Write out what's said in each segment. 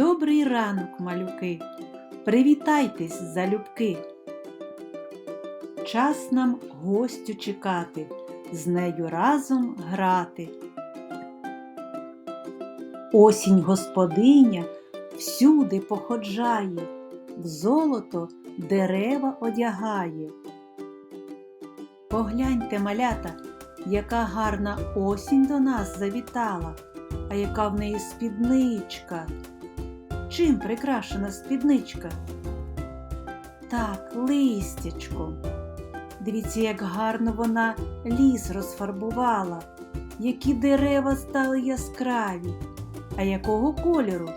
Добрий ранок, малюки! Привітайтесь, залюбки! Час нам гостю чекати, з нею разом грати. Осінь господиня всюди походжає, в золото дерева одягає. Погляньте, малята, яка гарна осінь до нас завітала, а яка в неї спідничка. Чим прикрашена спідничка? Так, листячком. Дивіться, як гарно вона ліс розфарбувала, які дерева стали яскраві, а якого кольору?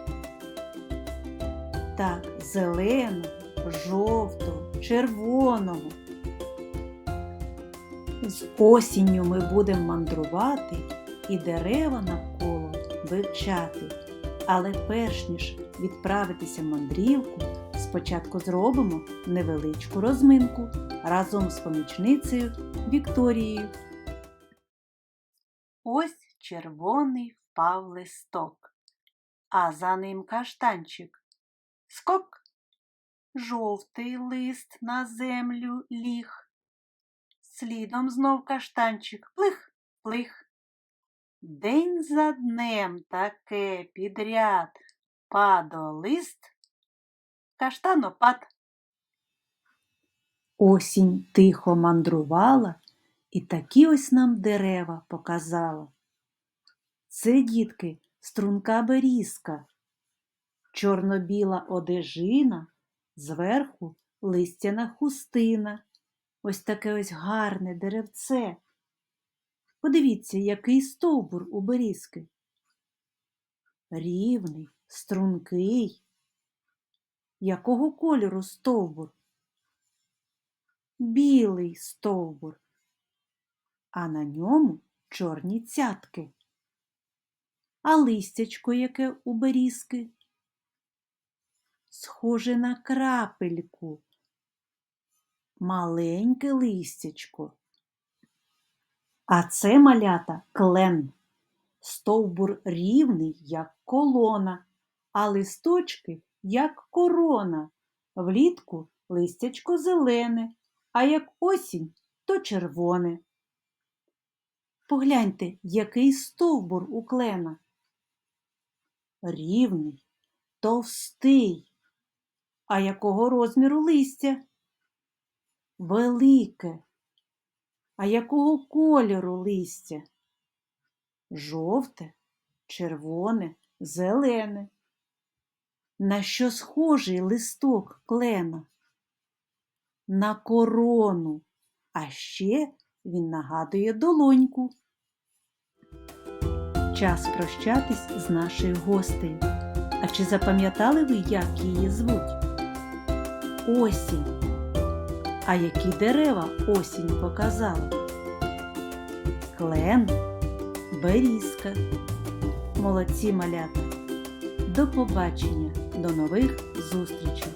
Так, зеленого, жовтого, червоного. З осінню ми будемо мандрувати і дерева навколо вивчати. Але перш ніж відправитися в мандрівку, спочатку зробимо невеличку розминку разом з помічницею Вікторією. Ось червоний впав листок, а за ним каштанчик. Скок. Жовтий лист на землю ліг. Слідом знов каштанчик плих, плих. День за днем таке підряд падолист, каштанопад. Осінь тихо мандрувала і такі ось нам дерева показала. Це, дітки, струнка берізка, чорно-біла одежина, зверху листяна хустина. Ось таке ось гарне деревце. Подивіться, який стовбур у берізки. Рівний, стрункий. Якого кольору стовбур? Білий стовбур, а на ньому чорні цятки. А листячко яке у берізки? Схоже на крапельку. Маленьке листячко. А це малята клен. Стовбур рівний, як колона, а листочки, як корона. Влітку листячко зелене, а як осінь, то червоне. Погляньте, який стовбур у клена. Рівний, товстий. А якого розміру листя? Велике. А якого кольору листя? Жовте, червоне, зелене. На що схожий листок клена? На корону, а ще він нагадує долоньку. Час прощатись з нашою гостею. А чи запам'ятали ви, як її звуть? Осінь. А які дерева осінь показала? Клен, берізка. Молодці малята. До побачення, до нових зустрічей!